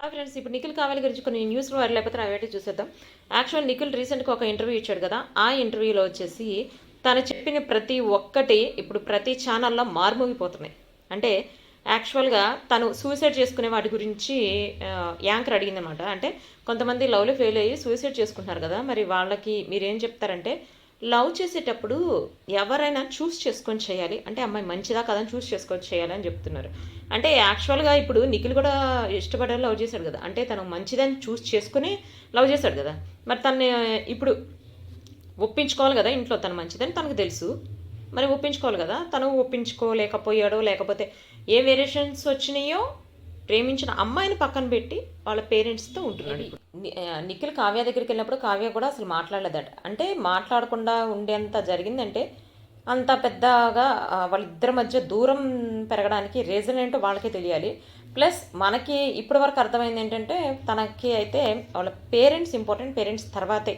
Friends ఇప్పుడు నిఖిల్ కావాలి గురించి కొన్ని న్యూస్లో వారి లేకపోతే అవేటి చూసేద్దాం. యాక్చువల్ నిఖిల్ రీసెంట్గా ఒక ఇంటర్వ్యూ ఇచ్చాడు కదా ఆ ఇంటర్వ్యూలో వచ్చేసి తను చెప్పిన ప్రతి ఒక్కటి ఇప్పుడు ప్రతి ఛానల్లో మార్మోగిపోతున్నాయి అంటే యాక్చువల్గా తను సూసైడ్ చేసుకునే వాటి గురించి యాంకర్ అడిగిందనమాట అంటే కొంతమంది లవ్లో ఫెయిల్ అయ్యి సూసైడ్ చేసుకుంటున్నారు కదా మరి వాళ్ళకి మీరేం చెప్తారంటే లవ్ చేసేటప్పుడు ఎవరైనా చూస్ చేసుకొని చేయాలి. అంటే అమ్మాయి మంచిదా కదా చూస్ చేసుకొని చేయాలి అని చెప్తున్నారు. అంటే యాక్చువల్గా ఇప్పుడు నిఖిల్ కూడా ఇష్టపడే లవ్ చేశాడు కదా. అంటే తను మంచిదని చూస్ చేసుకుని లవ్ చేశాడు కదా. మరి తను ఇప్పుడు ఒప్పించుకోవాలి కదా ఇంట్లో తను మంచిదని తనకు తెలుసు. మరి ఒప్పించుకోవాలి కదా. తను ఒప్పించుకోలేకపోయాడో లేకపోతే ఏ వేరియేషన్స్ వచ్చినాయో ప్రేమించిన అమ్మాయిని పక్కన పెట్టి వాళ్ళ పేరెంట్స్తో ఉంటున్నాడు నిఖిల్ కావ్య దగ్గరికి వెళ్ళినప్పుడు కావ్య కూడా అసలు మాట్లాడలేదట. అంటే మాట్లాడకుండా ఉండేంత జరిగిందంటే అంత పెద్దగా వాళ్ళిద్దరి మధ్య దూరం పెరగడానికి రీజన్ ఏంటో వాళ్ళకే తెలియాలి. ప్లస్ మనకి ఇప్పటి వరకు అర్థమైంది ఏంటంటే తనకి అయితే వాళ్ళ పేరెంట్స్ ఇంపార్టెంట్ పేరెంట్స్ తర్వాతే.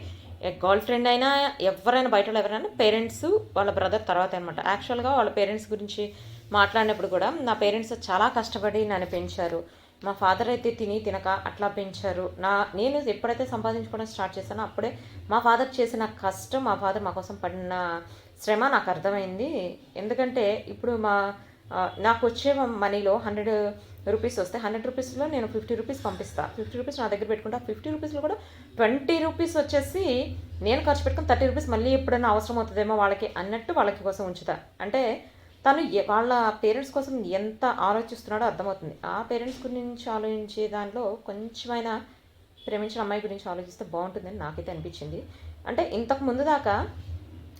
గర్ల్ ఫ్రెండ్ అయినా ఎవరైనా బయట వాళ్ళు ఎవరైనా పేరెంట్స్ వాళ్ళ బ్రదర్ తర్వాత అనమాట యాక్చువల్గా వాళ్ళ పేరెంట్స్ గురించి మాట్లాడినప్పుడు కూడా నా పేరెంట్స్ చాలా కష్టపడి నన్ను పెంచారు. మా ఫాదర్ అయితే తిని తినక అట్లా పెంచారు. నా నేను ఎప్పుడైతే సంపాదించుకోవడం స్టార్ట్ చేశానో అప్పుడే మా ఫాదర్ చేసిన కష్టం మా ఫాదర్ మా కోసం పడిన శ్రమ నాకు అర్థమైంది. ఎందుకంటే ఇప్పుడు మా నాకు వచ్చే మనీలో హండ్రెడ్ రూపీస్ వస్తే హండ్రెడ్ రూపీస్లో నేను ఫిఫ్టీ రూపీస్ పంపిస్తాను ఫిఫ్టీ రూపీస్ నా దగ్గర పెట్టుకుంటా. ఫిఫ్టీ రూపీస్లో కూడా ట్వంటీ రూపీస్ వచ్చేసి నేను ఖర్చు పెట్టుకుని థర్టీ రూపీస్ మళ్ళీ ఎప్పుడైనా అవసరం అవుతుందేమో వాళ్ళకి అన్నట్టు వాళ్ళకి కోసం ఉంచుతా. అంటే తను వాళ్ళ పేరెంట్స్ కోసం ఎంత ఆలోచిస్తున్నాడో అర్థమవుతుంది. ఆ పేరెంట్స్ గురించి ఆలోచించే దానిలో కొంచెమైనా ప్రేమించిన అమ్మాయి గురించి ఆలోచిస్తే బాగుంటుందని నాకైతే అనిపించింది. అంటే ఇంతకు ముందు దాకా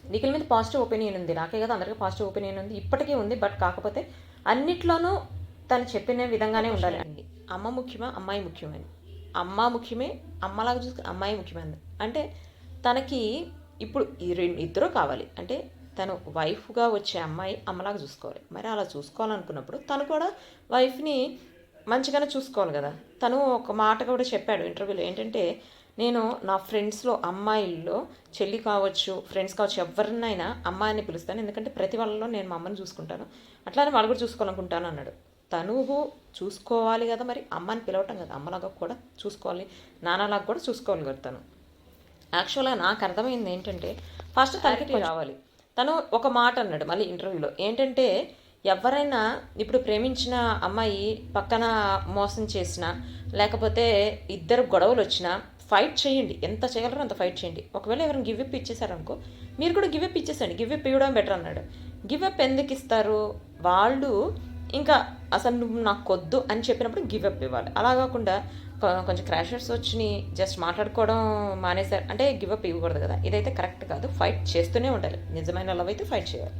నిఖిల్ మీద పాజిటివ్ ఒపీనియన్ ఉంది. నాకే కదా అందరికీ పాజిటివ్ ఒపీనియన్ ఉంది. ఇప్పటికీ ఉంది. బట్ కాకపోతే అన్నిట్లోనూ తను చెప్పిన విధంగానే ఉండాలి. అండి అమ్మ ముఖ్యమా? అమ్మాయి ముఖ్యమని అమ్మ ముఖ్యమే అమ్మలాగా చూసుకుని అమ్మాయి ముఖ్యమైనది అంటే తనకి ఇప్పుడు ఈ రెండు ఇద్దరూ కావాలి. అంటే తను వైఫ్గా వచ్చే అమ్మాయి అమ్మలాగా చూసుకోవాలి. మరి అలా చూసుకోవాలనుకున్నప్పుడు తను కూడా వైఫ్ని మంచిగానే చూసుకోవాలి కదా. తను ఒక మాట కూడా చెప్పాడు ఇంటర్వ్యూలో ఏంటంటే నేను నా ఫ్రెండ్స్లో అమ్మాయిల్లో చెల్లి కావచ్చు ఫ్రెండ్స్ కావచ్చు ఎవరినైనా అమ్మాయిని పిలుస్తాను. ఎందుకంటే ప్రతి వాళ్ళలో నేను మా అమ్మని చూసుకుంటాను. అట్లానే వాళ్ళు కూడా చూసుకోవాలనుకుంటాను అన్నాడు. తను చూసుకోవాలి కదా మరి అమ్మని పిలవటం కదా. అమ్మలాగా కూడా చూసుకోవాలి నాన్నలాగా కూడా చూసుకోవాలి కదా తను. యాక్చువల్గా నాకు అర్థమైంది ఏంటంటే ఫస్ట్ తనకి రావాలి. తను ఒక మాట అన్నాడు మళ్ళీ ఇంటర్వ్యూలో. ఏంటంటే ఎవరైనా ఇప్పుడు ప్రేమించిన అమ్మాయి పక్కన మోసం చేసినా లేకపోతే ఇద్దరు గొడవలు వచ్చినా ఫైట్ చేయండి. ఎంత చేయగలరో అంత ఫైట్ చేయండి. ఒకవేళ ఎవరైనా గివ్ అప్ ఇచ్చేసారనుకో మీరు కూడా గివ్ అప్ ఇచ్చేసండి గివ్ అప్ ఇవ్వడం బెటర్ అన్నాడు. గివ్ అప్ ఎందుకు ఇస్తారు? వాళ్ళు ఇంకా అసలు నువ్వు నాకు కొద్దు అని చెప్పినప్పుడు గివ్ అప్ ఇవ్వాలి. అలా కాకుండా కొంచెం క్రాషర్స్ వచ్చినాయి జస్ట్ మాట్లాడుకోవడం మానేశారు. అంటే గివ్ అప్ ఇవ్వకూడదు కదా. ఇదైతే కరెక్ట్ కాదు. ఫైట్ చేస్తూనే ఉండాలి. నిజమైన లవ్ అయితే ఫైట్ చేయాలి.